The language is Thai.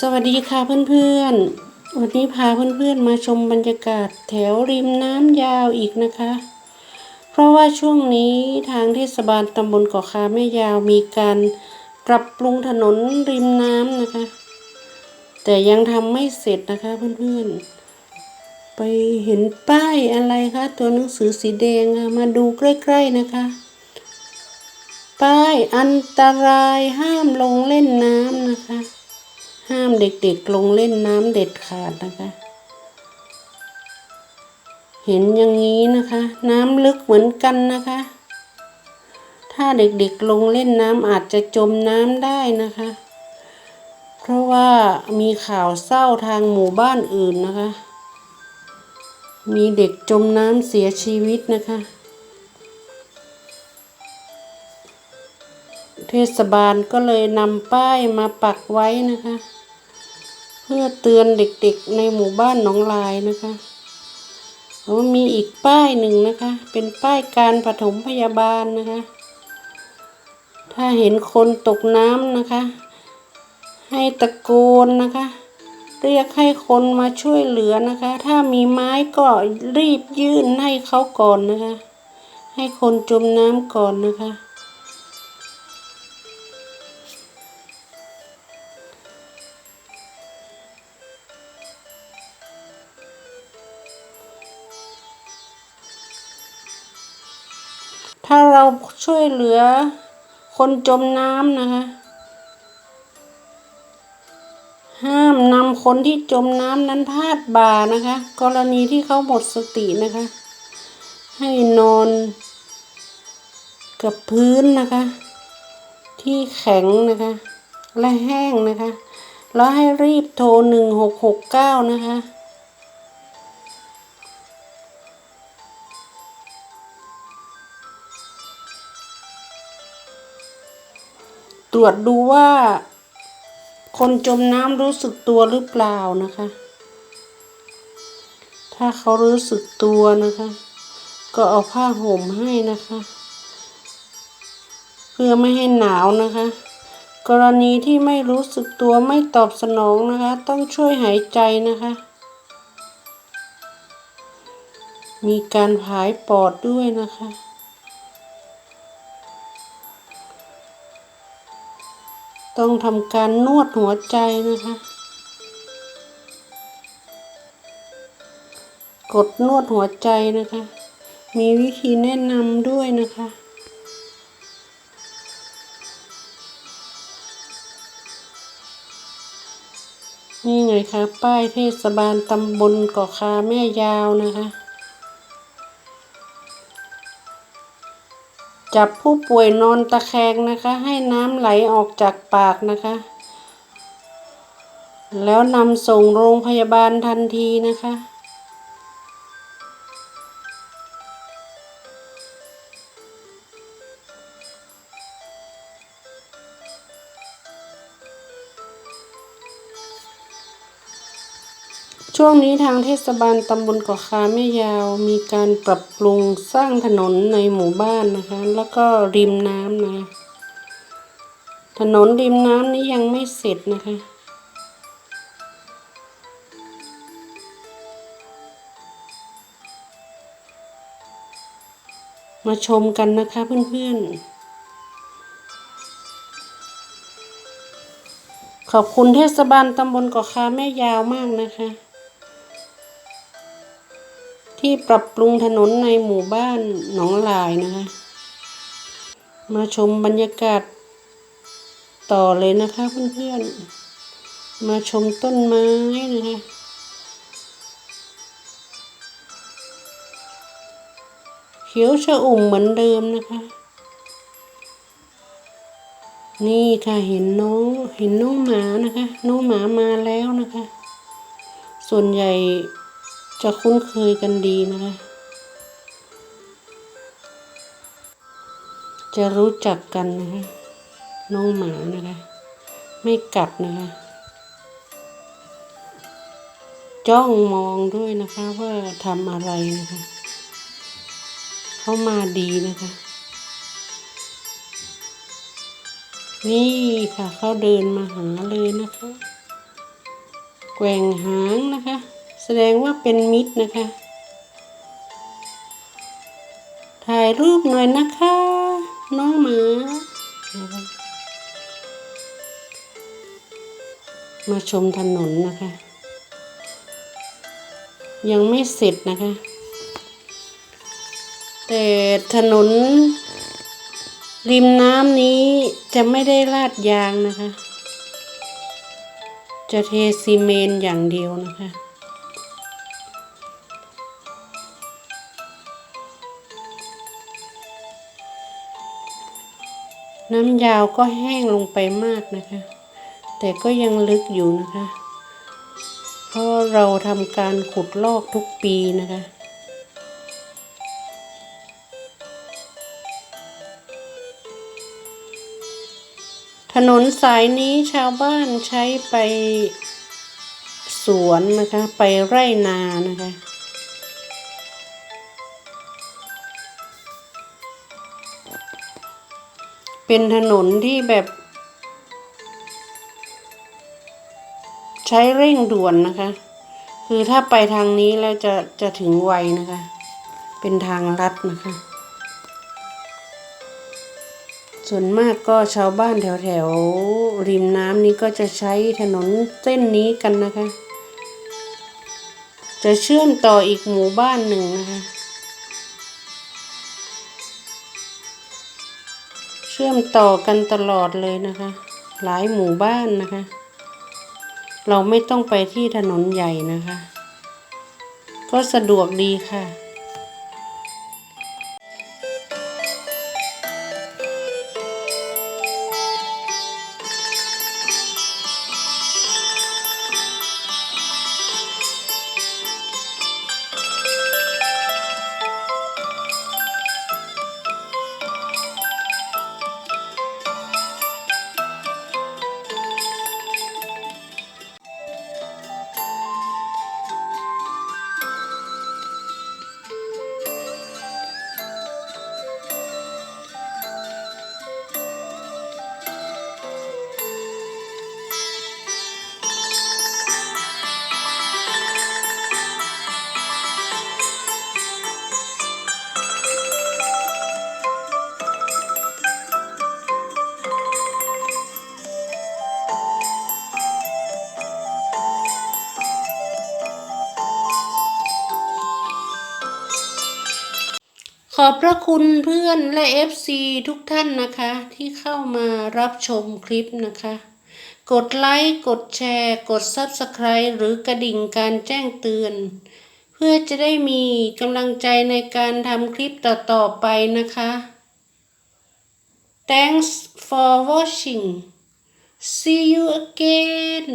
สวัสดีค่ะเพื่อนๆ วันนี้พาเพื่อนๆมาชมบรรยากาศแถวริมน้ำยาวอีกนะคะ เพราะว่าช่วงนี้ทางเทศบาลตำบลเกาะคาแม่ยาวมีการปรับปรุงถนนริมน้ำนะคะ แต่ยังทำไม่เสร็จนะคะเพื่อนๆ ไปเห็นป้ายอะไรคะตัวหนังสือสีแดงมาดูใกล้ๆนะคะ ป้ายอันตรายห้ามลงเล่นน้ำนะคะ ห้ามเด็กๆลงเล่นน้ำเด็ดขาดนะคะ เห็นอย่างนี้นะคะ น้ำลึกเหมือนกันนะคะ ถ้าเด็กๆลงเล่นน้ำอาจจะจมน้ำได้นะคะ เพราะว่ามีข่าวเศร้าทางหมู่บ้านอื่นนะคะ มีเด็กจมน้ำเสียชีวิตนะคะ ศบาลก็เลยนำป้ายมาปักไว้นะคะ เพื่อเตือนเด็กๆในหมู่บ้านหนองลายนะคะแล้วมีอีกป้ายหนึ่งนะคะ เป็นป้ายการปฐมพยาบาลนะคะ ถ้าเห็นคนตกน้ำนะคะ ให้ตะโกนนะคะ เรียกให้คนมาช่วยเหลือนะคะ ถ้ามีไม้ก็รีบยื่นให้เขาก่อนนะคะ ให้คนจมน้ำก่อนนะคะ ถ้าเราช่วยเหลือคนจมน้ำนะคะ ห้ามนำคนที่จมน้ำนั้นพาดบ่านะคะ กรณีที่เขาหมดสตินะคะ ให้นอนกับพื้นนะคะ ที่แข็งนะคะ และแห้งนะคะ แล้วให้รีบโทรหนึ่งหกหกเก้านะคะ ตรวจดูว่า คนจมน้ำรู้สึกตัวหรือเปล่านะคะ ถ้าเขารู้สึกตัวนะคะ ก็เอาผ้าห่มให้นะคะ เพื่อไม่ให้หนาวนะคะ กรณีที่ไม่รู้สึกตัวไม่ตอบสนองนะคะ ต้องช่วยหายใจนะคะ มีการผายปอดด้วยนะคะ ต้องทำการนวดหัวใจนะคะ กดนวดหัวใจนะคะ มีวิธีแนะนำด้วยนะคะนี่ไงคะป้ายเทศบาลตำบลเกาะคาแม่ยาวนะคะ จับผู้ป่วยนอนตะแคงนะคะ ให้น้ำไหลออกจากปากนะคะ แล้วนำส่งโรงพยาบาลทันทีนะคะ ช่วงนี้ทางเทศบาลตำบลเกาะคาแม่ยาวมีการปรับปรุงสร้างถนนในหมู่บ้านนะคะ แล้วก็ริมน้ำนะคะถนนริมน้ำนี้ยังไม่เสร็จนะคะ มาชมกันนะคะเพื่อนๆขอบคุณเทศบาลตำบลเกาะคาแม่ยาวมากนะคะ ที่ปรับปรุงถนนในหมู่บ้านหนองลายนะคะ มาชมบรรยากาศต่อเลยนะคะเพื่อนๆ มาชมต้นไม้นะคะเขียวชะอุ่มเหมือนเดิมนะคะ นี่ค่ะเห็นน้องเห็นน้องหมานะคะ น้องหมามาแล้วนะคะ ส่วนใหญ่ จะคุ้นเคยกันดีนะคะ จะรู้จักกันนะคะ น้องหมานะคะ ไม่กัดนะคะ จ้องมองด้วยนะคะว่าทำอะไรนะคะ เขามาดีนะคะนี่ค่ะเขาเดินมาหาเลยนะคะ แกว่งหางนะคะ แสดงว่าเป็นมิตรนะคะ ถ่ายรูปหน่อยนะคะ น้องหมามาชมถนนนะคะ ยังไม่เสร็จนะคะ แต่ถนน ริมน้ำนี้จะไม่ได้ลาดยางนะคะ จะเทซีเมนอย่างเดียวนะคะ น้ำยาวก็แห้งลงไปมากนะคะ แต่ก็ยังลึกอยู่นะคะ เพราะเราทำการขุดลอกทุกปีนะคะถนนสายนี้ชาวบ้านใช้ไปสวนนะคะ ไปไร่นานะคะ เป็นถนนที่แบบ ใช้เร่งด่วนนะคะ คือถ้าไปทางนี้แล้วจะจะถึงไวนะคะ เป็นทางลัดนะคะ ส่วนมากก็ชาวบ้านแถวแถวๆริมน้ำนี้ก็จะใช้ถนนเส้นนี้กันนะคะ จะเชื่อมต่ออีกหมู่บ้านหนึ่งนะคะ เชื่อมต่อกันตลอดเลยนะคะ หลายหมู่บ้านนะคะ เราไม่ต้องไปที่ถนนใหญ่นะคะ ก็สะดวกดีค่ะ ขอบพระคุณเพื่อนและ FC ทุกท่านนะคะ ที่เข้ามารับชมคลิปนะคะ กดไลค์ กดแชร์ กด Subscribe หรือกระดิ่งการแจ้งเตือน เพื่อจะได้มีกำลังใจในการทำคลิปต่อๆไปนะคะ Thanks for watching see you again